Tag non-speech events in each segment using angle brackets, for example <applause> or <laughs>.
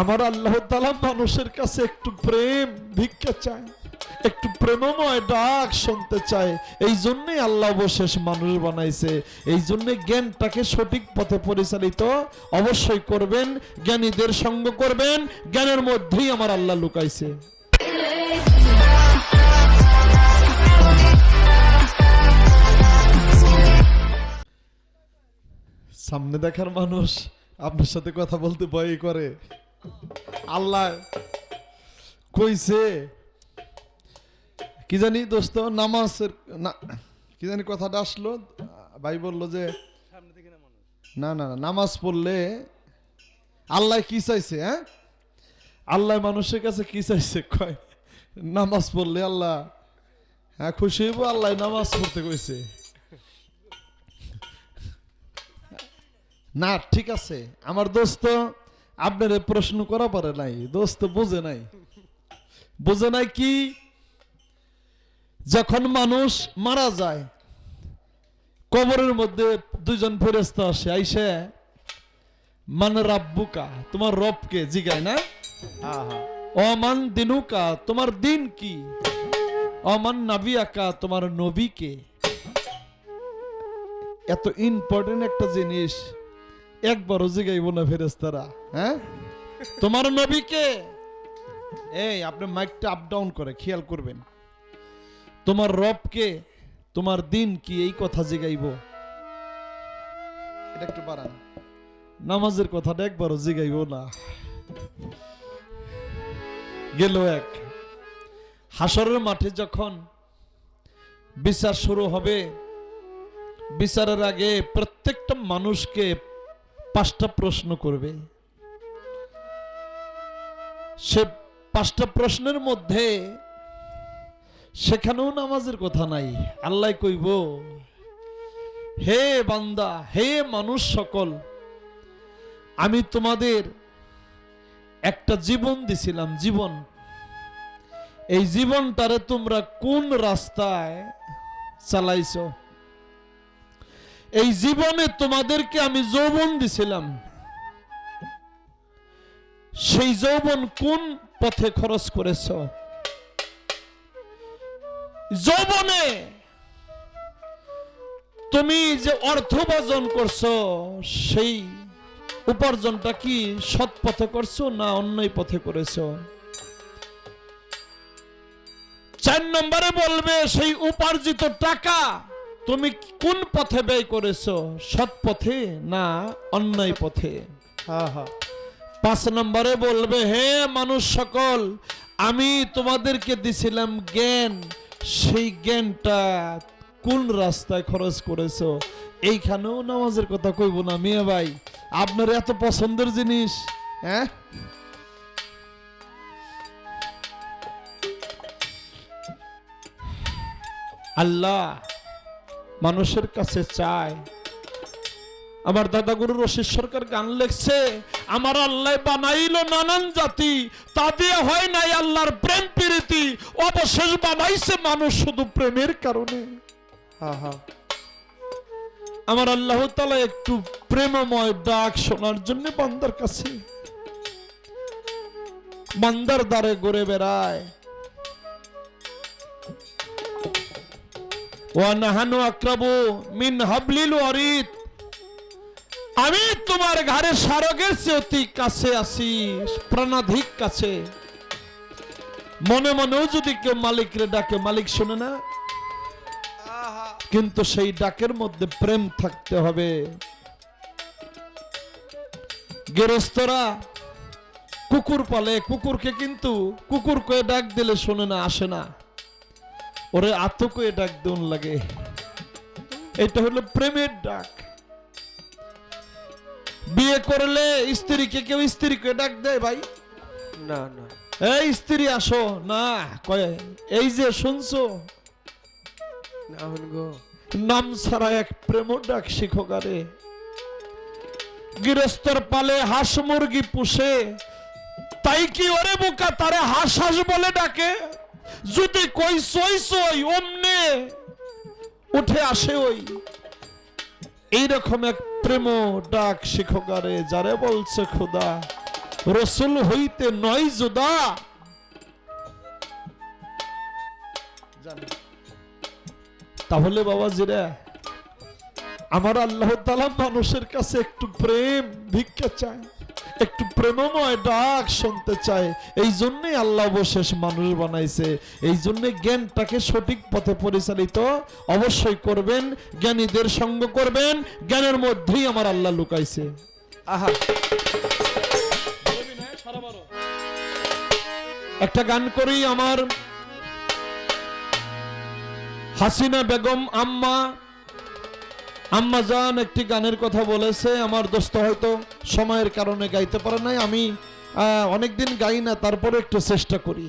আমার আল্লাহ তালা মানুষের কাছে একটু প্রেম ভিক্ষা চায়, একটু প্রেমময় ডাক শুনতে চায়। এই জন্যই আল্লাহ অবশেষ মানুষ বানাইছে। এই জন্য জ্ঞানটাকে সঠিক পথে পরিচালিত অবশ্যই করবেন, জ্ঞানীদের সঙ্গ করবেন, জ্ঞানের মধ্যেই আমার আল্লাহ লুকাইছে। সামনে দেখার মানুষ আপনার সাথে কথা বলতে ভয় করে। আল্লাহ কইছে, কি জানি দোস্ত, নামাজের না, কি জানি কথাটা আসলো, ভাই বলল যে, না না নামাজ পড়লে আল্লাহ কি চাইছে হ্যাঁ? আল্লাহ মানুষের কাছে কি চাইছে, কয়, নামাজ পড়লে আল্লাহ হ্যাঁ খুশি হইব, আল্লাহ নামাজ পড়তে কইছে। না, ঠিক আছে, আমার দোস্ত আপনার প্রশ্ন করা পারে নাই দোস্ত বুঝে নাই। বুঝে নাই কি? যখন মানুষ মারা যায় কবরের মধ্যে দুজন ফেরেস্তা আসে আইসে মানে রাব্বুকা তোমার রবকে জিগায় না? অমান দিনুকা তোমার দিন কি? অমান নাবিয়াকা তোমার নবীকে। এত ইম্পর্টেন্ট একটা জিনিস একবারও জিগাইব না ফেরেস্তারা হ্যাঁ? <laughs> তোমার নবীকে? এই আপনি মাইকটা আপ ডাউন করে খেয়াল করবেন। তোমার রবকে তোমার দিন কি এই কথা জিগাইব? এটা একটু বাড়ান। নামাজের কথাটা একবারও জিগাইব না। গেল এক। হাসরের মাঠে যখন বিচার শুরু হবে বিচারের আগে প্রত্যেকটা মানুষকে পাঁচটা প্রশ্ন করবে। সে পাঁচটা প্রশ্নের মধ্যে সেখানেও নামাজের কথা নাই। আল্লাহ কইব, হে বান্দা, হে মানুষ সকল, আমি তোমাদের একটা জীবন দিছিলাম, জীবন। এই জীবনটারে তোমরা কোন রাস্তায় চালাইছো? এই জীবনে তোমাদেরকে আমি যৌবন দিছিলাম। সেই যৌবন কোন পথে খরচ করেছ? যৌবনে তুমি যে অর্থ উপার্জন করছ, সেই উপার্জনটা কি সৎ পথে করছ না অন্যায় পথে করেছ? চার নম্বরে বলবে, সেই উপার্জিত টাকা তুমি কোন পথে ব্যয় করেছ? সৎ পথে না অন্যায় পথে? পাঁচ নম্বরে বলবে হে মানুষ সকল আমি তোমাদেরকে দিছিলাম জ্ঞান। সেই জ্ঞানটা কোন রাস্তায় খরচ করেছ? এইখানেও নামাজের কথা কইব না মিয়া ভাই। আপনার এত পছন্দের জিনিস হ্যাঁ? আল্লাহ মানুষের কাছে চায়। আমার দাদা গুরু রশিদ সরকার গান লেখছে আমার আল্লাহ বানাইলো নানান জাতি তা দিয়ে হয় নাই আল্লাহর প্রেম প্রীতি অবশেষ বানাইছে মানুষ শুধু প্রেমের কারণে। আমার আল্লাহ তালা একটু প্রেমময় ডাক শোনার জন্য বান্দার কাছে বান্দার দ্বারে ঘুরে বেড়ায়। ওয়ানাহানু আক্রাবু মিন হাবলিল ওয়ারিদ। আমি তোমার ঘরে স্মারকের চেয়ে অতি কাছে আছি প্রাণাধিক কাছে। মনে মনেও যদি কেউ মালিকরে ডাকে মালিক শোনে না। কিন্তু সেই ডাকের মধ্যে প্রেম থাকতে হবে। গেরস্তরা কুকুর পালে কুকুরকে কিন্তু কুকুর কয়ে ডাক দিলে শোনে না আসে না। ওরে আতকে ডাক দেন লাগে। এটা হলো প্রেমের ডাক। বিয়ে করলে স্ত্রীকে কেউ স্ত্রীকে ডাক দেয় ভাই? না না। এই স্ত্রী আসো। না কয় এই যে শুনছো? নাম ছাড়া এক প্রেম ডাক শিখকারে গৃহস্থর পালে হাঁস মুরগি পুষে। তাই কি ওরে বোকা তারে হাঁস হাঁস বলে ডাকে? যদি কই সই সই, অমনে উঠে আসে ওই। এইরকম এক প্রেম ডাক শিখকারে যারে বলছে খোদা, রসুল হইতে নয় জুদা তাহলে বাবা জিরা আমার আল্লাহ তালা মানুষের কাছে একটু প্রেম ভিক্ষা চায়। একটু প্রেমময় ডাক শুনতে চায়। এই জন্যই আল্লাহ অবশেষ মানুষ বানাইছে। এই জন্য জ্ঞানটাকে সঠিক পথে পরিচালিত অবশ্যই করবেন জ্ঞানীদের সঙ্গ করবেন জ্ঞানের মধ্যেই আমার আল্লাহ লুকাইছে। আহা। একটা গান করি আমার। হাসিনা বেগম আম্মা আম্মা জান একটি গানের কথা বলেছে, আমার দোস্ত হয়তো সময়ের কারণে গাইতে পারে নাই, আমি অনেকদিন গাই না, তারপরে একটু চেষ্টা করি।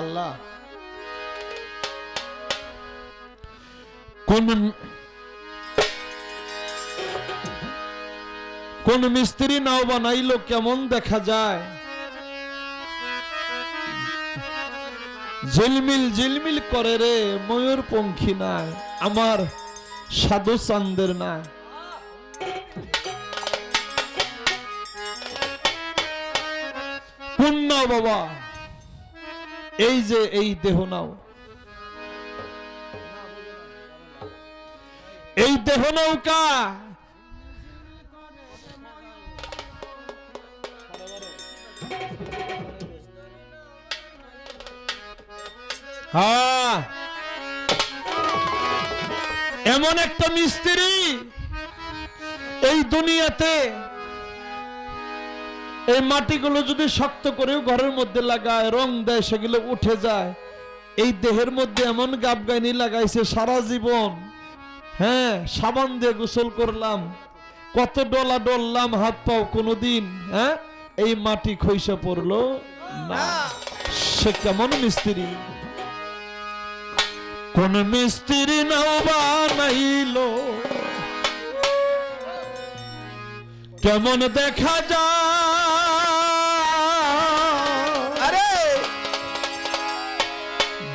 আল্লাহ। কোন কোন মিস্ত্রি নাও বানাইলো কেমন দেখা যায়? ঝিলমিল ঝিলমিল করে রে, ময়ূর পঙ্খী নাই, আমার সাধু চান্দের নাই। কোন নাও বাবা, এই যে এই দেহ নাও। দেহ নৌকা। হ্যাঁ। এমন একটা মিস্ত্রি এই দুনিয়াতে এই মাটিগুলো যদি শক্ত করেও ঘরের মধ্যে লাগায়, রং দেয়, সেগুলো উঠে যায়। এই দেহের মধ্যে এমন গাবগাইনি লাগাইছে সারা জীবন। হ্যাঁ সাবান দিয়ে গোসল করলাম। কত ডলা ডললাম হাত পাও কোনোদিন হ্যাঁ? এই মাটি খইসা পড়ল না। সে কেমন মিস্ত্রি? কোন মিস্ত্রি নাও বানাইলো। কেমন দেখা যায়। আরে!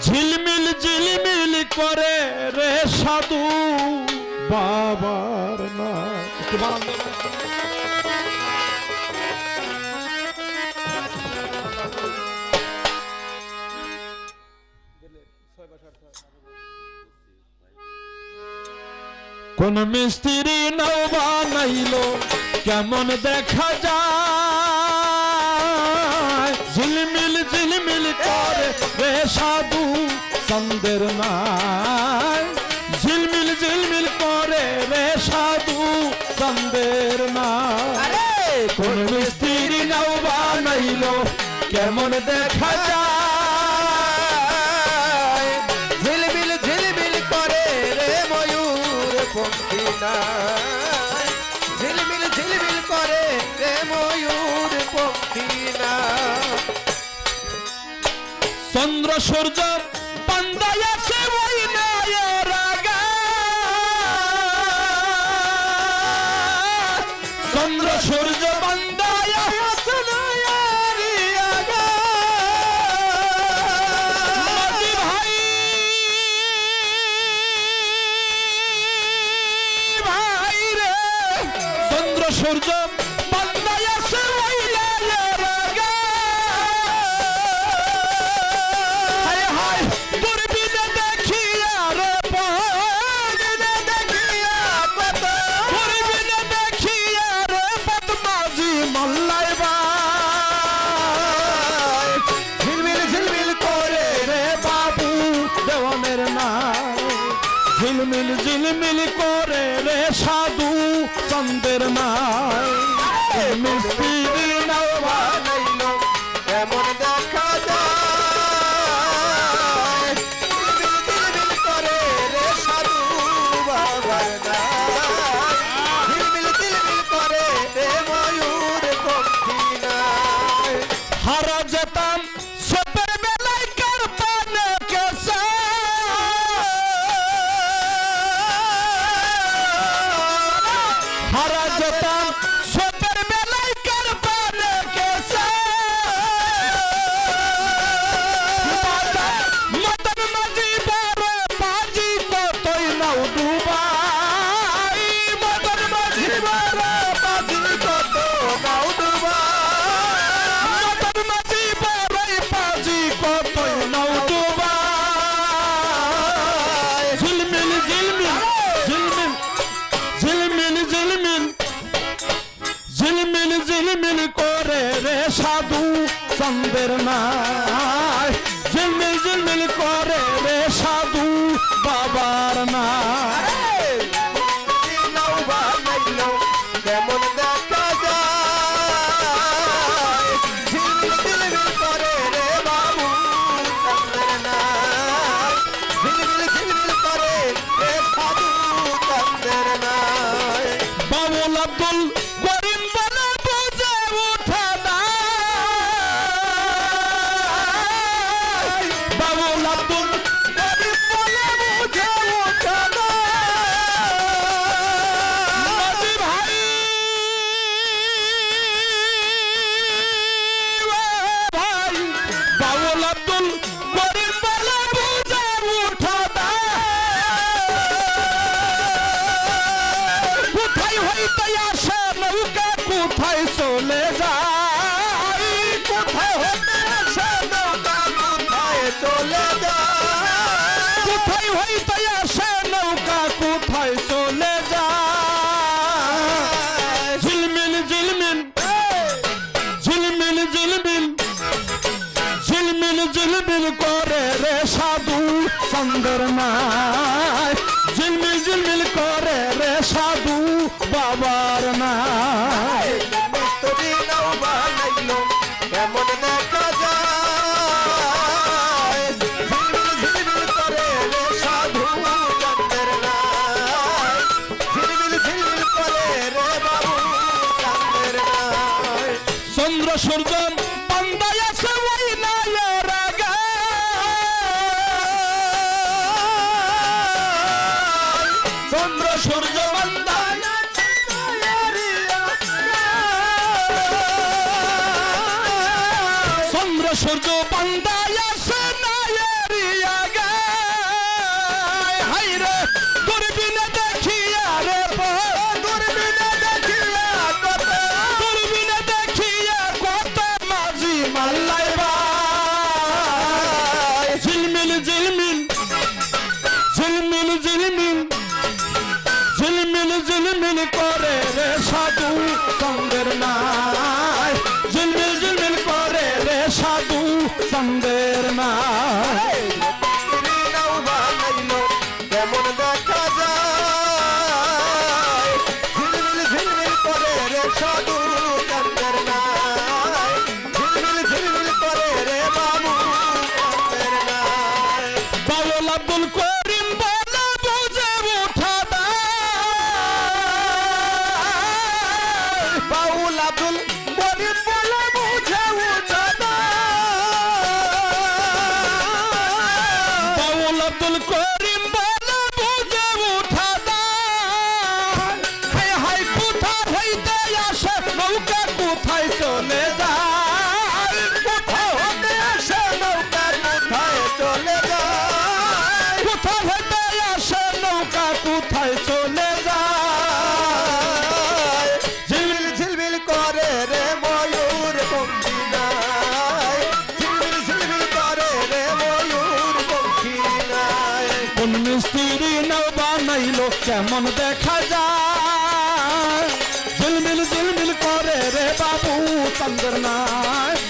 ঝিলমিল ঝিলমিল করে রে সাধু বাবার না? কোন মিস্ত্রি নৌ বানাইলো, কেমন দেখা যায় ঝিলমিল ঝিলমিল করে রে সাধু সন্দের নাই। ঝিলমিল ঝিলমিল করে রে সাধু সন্দের নাই। কোন মিস্ত্রি নৌ বানাইলো কেমন দেখা যায়। ঝিলমিল ঝিলমিল করে রে ময়ূর নাই। ঝিলমিল ঝিলমিল করে রে ময়ূর না চন্দ্র সূর্য সন্তান সত্যের পছন্দের না। চন্দ্র নাই। ঝিলমিল করে রে সাধু বাবার নাই। সূর্য আব্দুল করিম বলে বুঝে কোন মিস্ত্রি নাও বানাইলো কেমন দেখা যায়? ঝিলমিল ঝিলমিল করে রে বাবু চন্দ্রনায়।